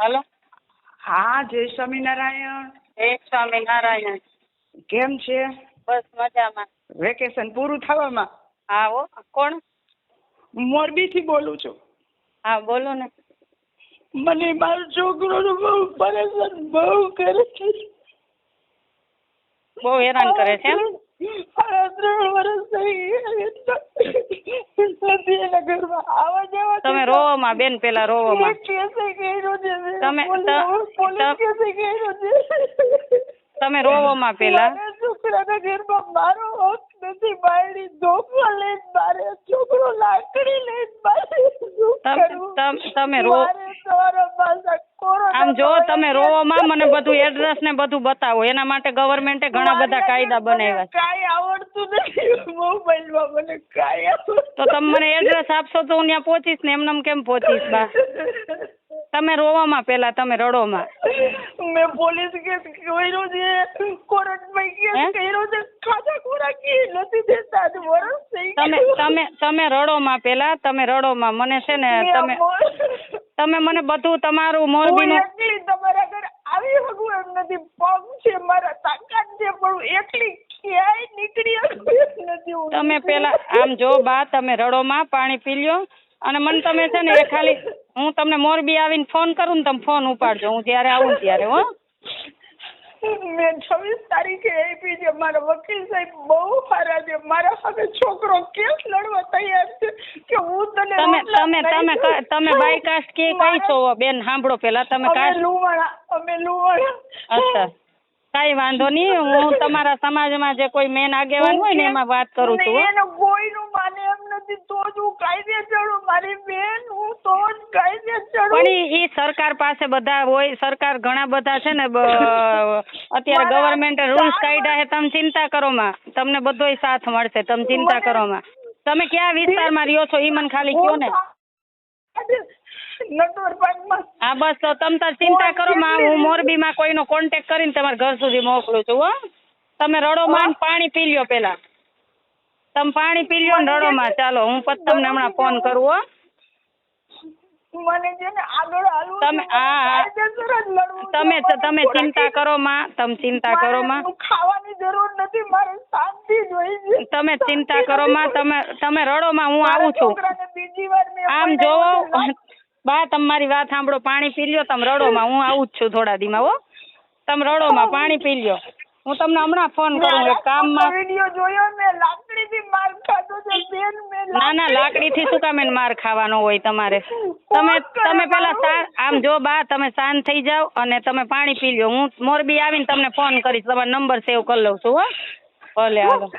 હાલો. હા જય સ્વામિનારાયણ. જય સ્વામિનારાયણ. કેમ છે? બસ મજામાં. વેકેશન પૂરું થવામાં? હા હો. કોણ? મોરબી થી બોલું છું. હા બોલો ને. મને મારો છોકરો બહુ પરેશાન બહુ કરે છે. બહુ હેરાન કરે છે એમ? ત્રણ વર્ષ થઈ નથી એના ઘરમાં આવવા જવા તમે રોવામાં બેન પેલા રોવામાં. તમે- તમે રોવામાં પેલા? છોકરાના ઘરમાં મારો હક નથી બાયડી. ધોકો લઈને મારે છોકરો લાકડી લઈને મારે તમે રો- આમ જો તમે. રોવામાં મને બધું એડ્રેસ ને બધું બતાવો. એના માટે ગવર્મેન્ટે ઘણા બધા કાયદા બનાવ્યા છે. કાંઈ આવડતું નથી મોબાઈલમાં. મને કાઈ તો તમે મને એડ્રેસ આપશો તો હું ત્યાં પહોંચીશ ને એમને કેમ પહોંચીશ બા? તમે રોવામાં પેલા તમે રડોમાં. મેં પોલીસ કેસ કર્યો છે. કોર્ટમાં કેસ કર્યો છે. ખાધા ખોરાકી નથી દેતા. આજ વર્ષ થઈ તમે તમે તમે રડોમાં પેલા તમે રડોમાં. મને છે ને તમે તમે મને બધું તમારું મોરબી મોરબીનું તમારા ઘરે આવી એમ નથી. પગ છે મારા તાકાત છે પણ હું એકલી ક્યાંય નીકળી એમ નથી. હું તમે પેલા આમ જો બા તમે રડોમાં પાણી પી લ્યો. અને મને તમે છે ને એ ખાલી હું તમને મોરબી આવીને ફોન કરું ને તમે ફોન ઉપાડજો. હું જ્યારે આવું ત્યારે હો. મેં છવ્વીસ તારીખે મારા વકીલ સાહેબ બહુ સારા છે. મારા સાથે છોકરો કેસ લડવા તૈયાર છે કે હું તને તમે તમે તમે તમે બાય કાસ્ટ કે કઈ છો બેન? સાંભળો પેલા તમે કાસ્ટ લુવાણા અમે લુવાણા. અચ્છા. કઈ વાંધો નહીં. હું તમારા સમાજમાં જે કોઈ મેન આગેવાન હોય ને એમાં વાત કરું છું એનો કોઈનું માને એમ નથી. તો જ હું કાયદે ચડું મારી બેન હું તો જ કાયદે પણ ઈ સરકાર પાસે બધા હોય સરકાર ઘણા બધા છે ને અત્યારે ગવર્મેન્ટ રૂલ્સ કાઢ્યા છે તમે ચિંતા કરો માં. તમને બધોય સાથ મળશે તમે ચિંતા કરો માં. તમે કયા વિસ્તારમાં રહ્યો છો? એ મને ખાલી કયો ને. હા બસ તો તમે તાર ચિંતા કરો માં. હું મોરબીમાં કોઈનો કોન્ટેક કરીને તમારા ઘર સુધી મોકલું છું હો. તમે રડો માં પાણી પી લ્યો પેલા. તમે પાણી પી લ્યો ને રડો માં. ચાલો હું પછી તમને હમણાં ફોન કરું હો. મને છે ને આગળ હાલવું તમે-. તમે તમે ચિંતા કરો માં તમે ચિંતા કરો માં. ખાવાની જરૂર નથી મારે શાંતિ જોઈએ છે. તમે ચિંતા કરો માં તમે તમે રડો માં હું આવું છું. આમ જોવો. બા તમારી વાત સાંભળો પાણી પી લ્યો તમે રડો માં હું આવું જ છું થોડા દીમાં હો. તમે રડો માં પાણી પી લ્યો. હું તમને હમણાં ફોન કરું એક કામમાં વીડિયો જોયો મે લાકડી થી માર ખાધો છે બેન મે ના ના લાકડીથી શું કામ એને માર ખાવાનો હોય તમારે? તમે તમે પેલા આમ જો બા તમે શાંત થઈ જાઓ અને તમે પાણી પી લ્યો. હું મોરબી આવીને તમને ફોન કરીશ તમારો નંબર સેવ કરી લઉં છું હો. ભલે હાલો.